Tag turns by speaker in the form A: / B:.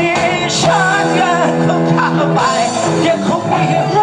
A: นี้ฉันก็คงท่าไปยังคงไม่เห็น